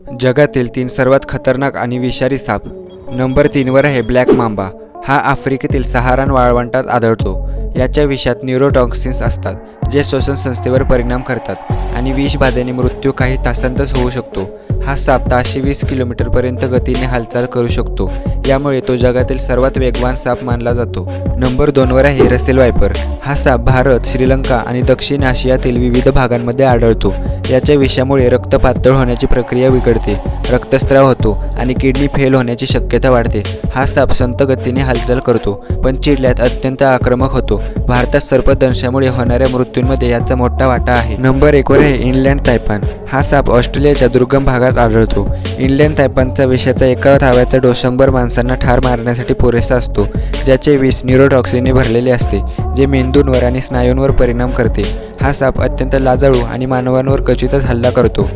जगातील तीन सर्वात खतरनाक आणि विषारी साप. नंबर तीनवर आहे ब्लॅक मांबा. हा आफ्रिकेतील सहारान वाळवंटात आढळतो. याच्या विषात न्यूरोटॉक्सिन्स असतात जे श्वसन संस्थेवर परिणाम करतात आणि विषबाधेने मृत्यू काही तासांतच होऊ शकतो. हा साप ताशे वीस किलोमीटरपर्यंत गतीने हालचाल करू शकतो. यामुळे तो जगातील सर्वात वेगवान साप मानला जातो. नंबर दोनवर आहे रसेल वायपर. हा साप भारत श्रीलंका आणि दक्षिण आशियातील विविध भागांमध्ये आढळतो. याच्या विषामुळे रक्त पातळ होण्याची प्रक्रिया बिघडते रक्तस्राव होतो आणि किडनी फेल होण्याची शक्यता वाढते. हा साप संत गतीने हालचाल करतो पण चिडल्यात अत्यंत आक्रमक होतो. भारतात सर्पदंशामुळे होणाऱ्या मृत्यूंमध्ये याचा मोठा वाटा आहे. नंबर एकवर आहे इनलँड तायपान. हा साप ऑस्ट्रेलियाच्या दुर्गम भागात आढळतो. इनलँड तायपानचा विषाचा एका धाव्याचा डोस शंभर माणसांना ठार मारण्यासाठी पुरेसा असतो ज्याचे विष न्यूरोटॉक्सिनने भरलेले असते जे मेंदूंवर आणि स्नायूंवर परिणाम करते. हा साप अत्यंत लाजाळू आणि मानवांवर क्वचितच हल्ला करतो.